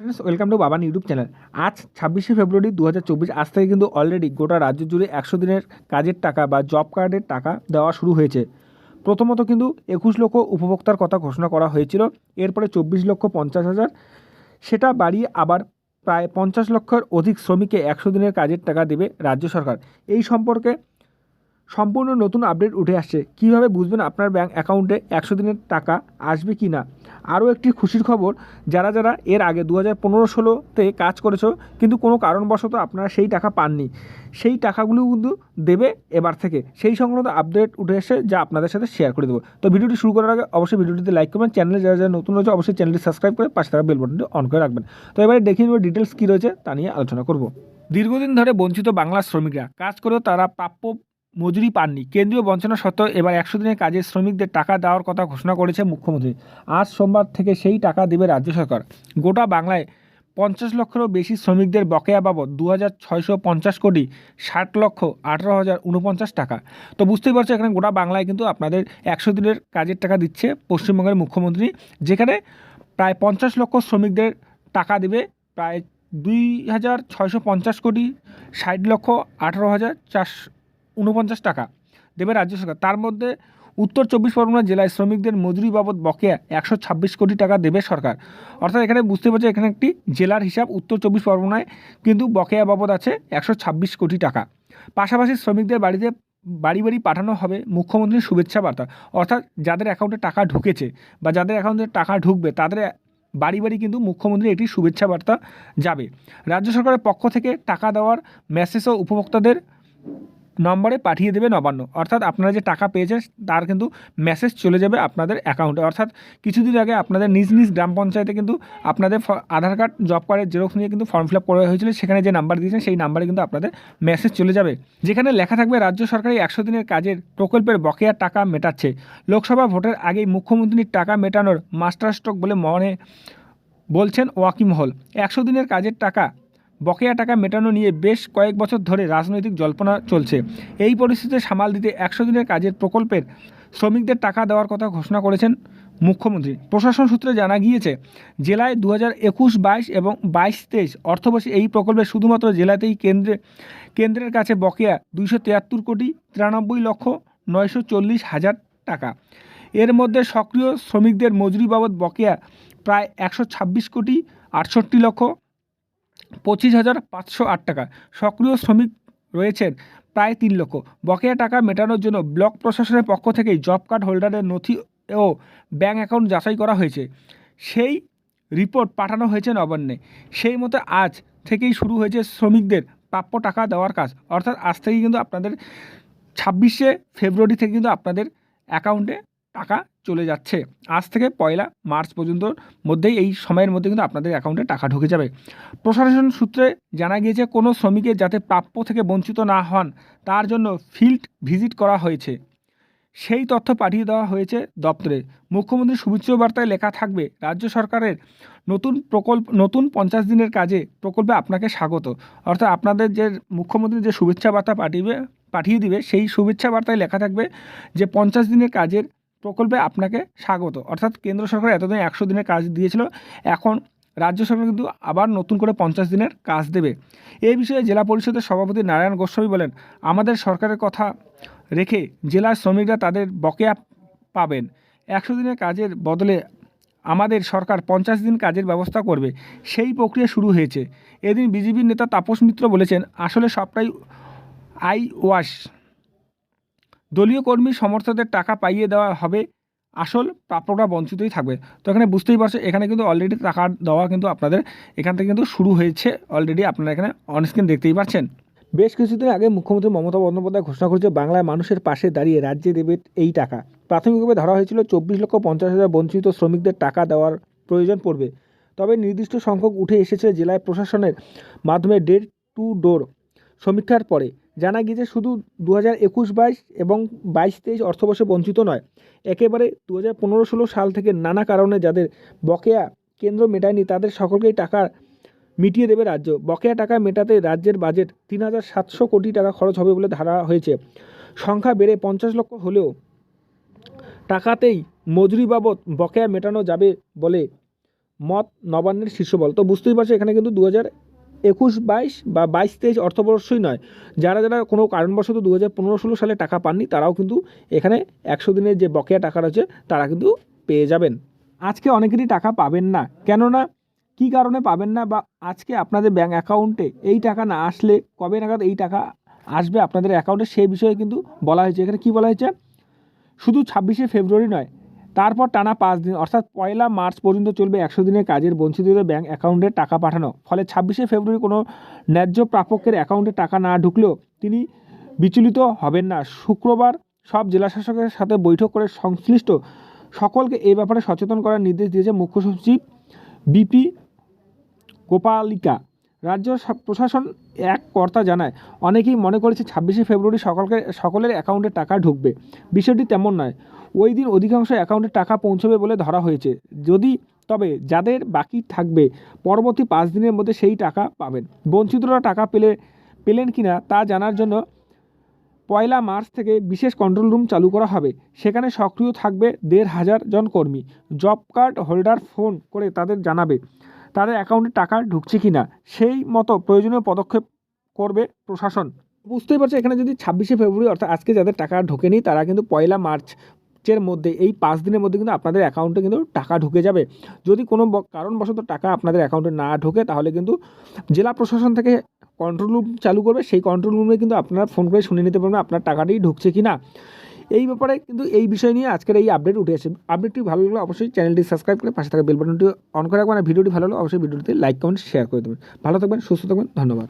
Friends welcome to Baban YouTube channel আজ ছাব্বিশে ফেব্রুয়ারি দু হাজার চব্বিশ, আজ থেকে কিন্তু অলরেডি গোটা রাজ্য জুড়ে একশো দিনের কাজের টাকা বা জব কার্ডের টাকা দেওয়া শুরু হয়েছে। প্রথমত কিন্তু একুশ লক্ষ উপভোক্তার কথা ঘোষণা করা হয়েছিল, এরপরে চব্বিশ লক্ষ পঞ্চাশ হাজার। সেটা বাড়িয়ে আবার প্রায় পঞ্চাশ লক্ষের অধিক শ্রমিককে একশো দিনের কাজের টাকা দেবে রাজ্য সরকার। এই সম্পর্কে সম্পূর্ণ নতুন আপডেট উঠে আসছে। কীভাবে বুঝবেন আপনার ব্যাঙ্ক অ্যাকাউন্টে একশো দিনের টাকা আসবে কি না আরও একটি খুশির খবর, যারা যারা এর আগে দু হাজার পনেরো ষোলোতে কাজ করেছ, কিন্তু কোনো কারণবশত আপনারা সেই টাকা পাননি। সেই টাকাগুলো কিন্তু দেবে এবার থেকে। সেই সংক্রান্ত আপডেট উঠে এসে যা আপনাদের সাথে শেয়ার করে দেবো। তো ভিডিওটি শুরু করার আগে অবশ্যই ভিডিওটিতে লাইক করবেন। চ্যানেলে যারা যারা নতুন রয়েছে, অবশ্যই চ্যানেলটি সাবস্ক্রাইব করে পাশে থাকা বেল বাটনটি অন করে রাখবেন। তো এবারে দেখিয়ে নেব ডিটেলস কী রয়েছে, তা নিয়ে আলোচনা করব। দীর্ঘদিন ধরে বঞ্চিত বাংলা শ্রমিকরা, কাজ করেও তারা প্রাপ্য মজুরি পাননি। কেন্দ্রীয় বঞ্চনা সত্ত্বেও এবার একশো দিনের কাজে শ্রমিকদের টাকা দেওয়ার কথা ঘোষণা করেছে মুখ্যমন্ত্রী। আজ সোমবার থেকে সেই টাকা দেবে রাজ্য সরকার। গোটা বাংলায় পঞ্চাশ লক্ষেরও বেশি শ্রমিকদের বকেয়া বাবদ দু হাজার ছয়শো পঞ্চাশ কোটি ষাট লক্ষ আঠারো হাজার টাকা। তো বুঝতেই পারছ, এখানে গোটা বাংলায় কিন্তু আপনাদের একশো দিনের কাজের টাকা দিচ্ছে পশ্চিমবঙ্গের মুখ্যমন্ত্রী, যেখানে প্রায় পঞ্চাশ লক্ষ শ্রমিকদের টাকা দেবে প্রায় দুই হাজার ছয়শো পঞ্চাশ কোটি ষাট লক্ষ আঠারো হাজার উনপঞ্চাশ টাকা দেবে রাজ্য সরকার। তার মধ্যে উত্তর চব্বিশ পরগনা জেলায় শ্রমিকদের মজুরি বাবদ বকেয়া একশো ছাব্বিশ কোটি টাকা দেবে সরকার। অর্থাৎ এখানে বুঝতে পারছি, এখানে একটি জেলার হিসাব উত্তর চব্বিশ পরগনায় কিন্তু বকেয়া বাবদ আছে একশো ছাব্বিশ কোটি টাকা। পাশাপাশি শ্রমিকদের বাড়িতে বাড়ি বাড়ি পাঠানো হবে মুখ্যমন্ত্রীর শুভেচ্ছা বার্তা। অর্থাৎ যাদের অ্যাকাউন্টে টাকা ঢুকেছে বা যাদের অ্যাকাউন্টে টাকা ঢুকবে, তাদের বাড়ি বাড়ি কিন্তু মুখ্যমন্ত্রীর একটি শুভেচ্ছা বার্তা যাবে। রাজ্য সরকারের পক্ষ থেকে টাকা দেওয়ার মেসেজও উপভোক্তাদের নম্বরে পাঠিয়ে দেবে নবান্ন। অর্থাৎ আপনারা যে টাকা পেয়েছেন, তার কিন্তু মেসেজ চলে যাবে আপনাদের অ্যাকাউন্টে অর্থাৎ কিছুদিন আগে আপনাদের নিজ নিজ গ্রাম পঞ্চায়েতে কিন্তু আপনাদের আধার কার্ড জব কার্ডের জেরক্স নিয়ে কিন্তু ফর্ম ফিল আপ করা হয়েছিল। সেখানে যে নাম্বার দিয়েছেন, সেই নাম্বারে কিন্তু আপনাদের মেসেজ চলে যাবে। যেখানে লেখা থাকবে, রাজ্য সরকারি একশো দিনের কাজের প্রকল্পের বকেয়া টাকা মেটাচ্ছে। লোকসভা ভোটের আগেই মুখ্যমন্ত্রীর টাকা মেটানোর মাস্টার স্ট্রোক বলে মনে বলছেন ওয়াকিমহল। একশো দিনের কাজের টাকা বকেয়া টাকা মেটানো নিয়ে বেশ কয়েক বছর ধরে রাজনৈতিক জল্পনা চলছে। এই পরিস্থিতিতে সামাল দিতে একশো দিনের কাজের প্রকল্পের শ্রমিকদের টাকা দেওয়ার কথা ঘোষণা করেছেন মুখ্যমন্ত্রী। প্রশাসন সূত্রে জানা গিয়েছে, জেলায় দু হাজার একুশ বাইশ এবং বাইশ তেইশ অর্থবর্ষে এই প্রকল্পে শুধুমাত্র জেলাতেই কেন্দ্রে, কেন্দ্রের কাছে বকেয়া দুইশো তিয়াত্তর কোটি তিরানব্বই লক্ষ নয়শো চল্লিশ হাজার টাকা। এর মধ্যে সক্রিয় শ্রমিকদের মজুরি বাবদ বকেয়া প্রায় একশো ছাব্বিশ কোটি আটষট্টি লক্ষ পঁচিশ হাজার পাঁচশো আট টাকা। সক্রিয় শ্রমিক রয়েছেন প্রায় তিন লক্ষ। বকেয়া টাকা মেটানোর জন্য ব্লক প্রশাসনের পক্ষ থেকেই জব কার্ড হোল্ডারের নথি ও ব্যাঙ্ক অ্যাকাউন্ট যাচাই করা হয়েছে। সেই রিপোর্ট পাঠানো হয়েছে নবান্নে। সেই মতো আজ থেকেই শুরু হয়েছে শ্রমিকদের প্রাপ্য টাকা দেওয়ার কাজ। অর্থাৎ আজ থেকেই কিন্তু আপনাদের ছাব্বিশে ফেব্রুয়ারি থেকে কিন্তু আপনাদের অ্যাকাউন্টে টাকা চলে যাচ্ছে। আজ থেকে পয়লা মার্চ পর্যন্ত মধ্যেই এই সময়ের মধ্যে কিন্তু আপনাদের অ্যাকাউন্টে টাকা ঢুকে যাবে। প্রশাসন সূত্রে জানা গিয়েছে, কোনো শ্রমিকের যাতে প্রাপ্য থেকে বঞ্চিত না হন, তার জন্য ফিল্ড ভিজিট করা হয়েছে। সেই তথ্য পাঠিয়ে দেওয়া হয়েছে দপ্তরে। মুখ্যমন্ত্রীর শুভেচ্ছা বার্তায় লেখা থাকবে, রাজ্য সরকারের নতুন প্রকল্প, নতুন পঞ্চাশ দিনের কাজে প্রকল্পে আপনাকে স্বাগত। অর্থাৎ আপনাদের যে মুখ্যমন্ত্রী যে শুভেচ্ছা বার্তা পাঠিয়ে পাঠিয়ে দিবে, সেই শুভেচ্ছা বার্তায় লেখা থাকবে যে পঞ্চাশ দিনের কাজের প্রকল্পে আপনাকে স্বাগত। অর্থাৎ কেন্দ্র সরকার এতদিন একশো দিনের কাজ দিয়েছিল, এখন রাজ্য সরকার কিন্তু আবার নতুন করে পঞ্চাশ দিনের কাজ দেবে। এই বিষয়ে জেলা পরিষদের সভাপতি নারায়ণ গোস্বামী বলেন, আমাদের সরকারের কথা রেখে জেলার শ্রমিকরা তাদের বকেয়া পাবেন। একশো দিনের কাজের বদলে আমাদের সরকার পঞ্চাশ দিন কাজের ব্যবস্থা করবে। সেই প্রক্রিয়া শুরু হয়েছে। এদিন বিজেপির নেতা তাপস মিত্র বলেছেন, আসলে সবটাই আই ওয়াশ। দলীয় কর্মী সমর্থকদের টাকা পাইয়ে দেওয়া হবে। আসল প্রাপ্যরা বঞ্চিতই থাকবে। তো এখানে বুঝতেই পারছ, এখানে কিন্তু অলরেডি টাকা দেওয়া কিন্তু আপনাদের এখান থেকে কিন্তু শুরু হয়েছে অলরেডি আপনারা এখানে অনস্ক্রিন দেখতেই পাচ্ছেন। বেশ কিছুদিন আগে মুখ্যমন্ত্রী মমতা বন্দ্যোপাধ্যায় ঘোষণা করেছে বাংলায় মানুষের পাশে দাঁড়িয়ে রাজ্যে দেবে এই টাকা। প্রাথমিকভাবে ধরা হয়েছিল চব্বিশ লক্ষ পঞ্চাশ হাজার বঞ্চিত শ্রমিকদের টাকা দেওয়ার প্রয়োজন পড়বে। তবে নির্দিষ্ট সংখ্যক উঠে এসেছে জেলায় প্রশাসনের মাধ্যমে ডেট টু ডোর সমীক্ষার পরে। জানা গিয়েছে শুধু দু হাজার একুশ বাইশ এবং বাইশ তেইশ অর্থবর্ষে বঞ্চিত নয়। একেবারে দু হাজার পনেরো ষোলো সাল থেকে নানা কারণে যাদের বকেয়া কেন্দ্র মেটায়নি, তাদের সকলকেই টাকা মিটিয়ে দেবে রাজ্য। বকেয়া টাকা মেটাতে রাজ্যের বাজেট তিন হাজার সাতশো কোটি টাকা খরচ হবে বলে ধারা হয়েছে। সংখ্যা বেড়ে পঞ্চাশ লক্ষ হলেও টাকাতেই মজুরি বাবদ বকেয়া মেটানো যাবে বলে মত নবান্নের শীর্ষ বল তো বুঝতেই পারছ, এখানে কিন্তু দু হাজার একুশ বাইশ বা বাইশ তেইশ অর্থবর্ষই নয়। যারা যারা কোনো কারণবশত দু হাজার পনেরো ষোলো সালে টাকা পাননি, তারাও কিন্তু এখানে একশো দিনের যে বকেয়া টাকা রয়েছে, তারা কিন্তু পেয়ে যাবেন। আজকে অনেকেরই টাকা পাবেন না। কেননা কী কারণে পাবেন না বা আজকে আপনাদের ব্যাঙ্ক অ্যাকাউন্টে এই টাকা না আসলে কবে নাগাদ এই টাকা আসবে আপনাদের অ্যাকাউন্টে সেই বিষয়ে কিন্তু বলা হয়েছে। এখানে কি বলা হয়েছে? শুধু ছাব্বিশে ফেব্রুয়ারি নয় তারপর টানা পাঁচ দিন, অর্থাৎ পয়লা মার্চ পর্যন্ত চলবে একশো দিনের কাজের বঞ্চিতদের ব্যাঙ্ক অ্যাকাউন্টে টাকা পাঠানো। ফলে ছাব্বিশে ফেব্রুয়ারি কোনো ন্যায্য প্রাপকের অ্যাকাউন্টে টাকা না ঢুকলেও তিনি বিচলিত হবেন না। শুক্রবার সব জেলাশাসকের সাথে বৈঠক করে সংশ্লিষ্ট সকলকে এই ব্যাপারে সচেতন করার নির্দেশ দিয়েছে মুখ্য সচিব বিপি গোপালিকা। রাজ্য প্রশাসন এক কর্তা জানায়, অনেকেই মনে করেছে ছাব্বিশে ফেব্রুয়ারি সকলকে, সকলের অ্যাকাউন্টে টাকা ঢুকবে। বিষয়টি তেমন নয়। ওই দিন অধিকাংশ অ্যাকাউন্টে টাকা পৌঁছবে বলে ধরা হয়েছে। যদি, তবে যাদের বাকি থাকবে, পরবর্তী পাঁচ দিনের মধ্যে সেই টাকা পাবেন। বঞ্চিতরা টাকা পেলে, পেলেন কিনা তা জানার জন্য পয়লা মার্চ থেকে বিশেষ কন্ট্রোল রুম চালু করা হবে। সেখানে সক্রিয় থাকবে দেড় হাজার জন কর্মী। জব কার্ড হোল্ডার ফোন করে তাদের জানাবে, তাদের অ্যাকাউন্টে টাকা ঢুকছে কি না সেই মতো প্রয়োজনীয় পদক্ষেপ করবে প্রশাসন। বুঝতেই পারছ, এখানে যদি ছাব্বিশে ফেব্রুয়ারি, অর্থাৎ আজকে যাদের টাকা ঢোকেনি, তারা কিন্তু পয়লা মার্চের মধ্যে, এই পাঁচ দিনের মধ্যে কিন্তু আপনাদের অ্যাকাউন্টে কিন্তু টাকা ঢুকে যাবে। যদি কোনো কারণবশত টাকা আপনাদের অ্যাকাউন্টে না ঢোকে, তাহলে কিন্তু জেলা প্রশাসন থেকে কন্ট্রোল রুম চালু করবে। সেই কন্ট্রোল রুমে কিন্তু আপনারা ফোন করে শুনে নিতে পারবেন আপনার টাকাটি ঢুকছে কি না এই ব্যাপারে কিন্তু এই বিষয় নিয়ে আজকের এই আপডেট উঠে আসে আপডেটটি ভালো লাগলে অবশ্যই চ্যানেলটি সাবস্ক্রাইব করে পাশে থাকা বেল বাটনটি অন করে রাখবেন। আর ভিডিওটি ভালো লাগলে অবশ্যই ভিডিওটিতে লাইক কমেন্ট শেয়ার করে দেবেন। ভালো থাকবেন, সুস্থ থাকবেন। ধন্যবাদ।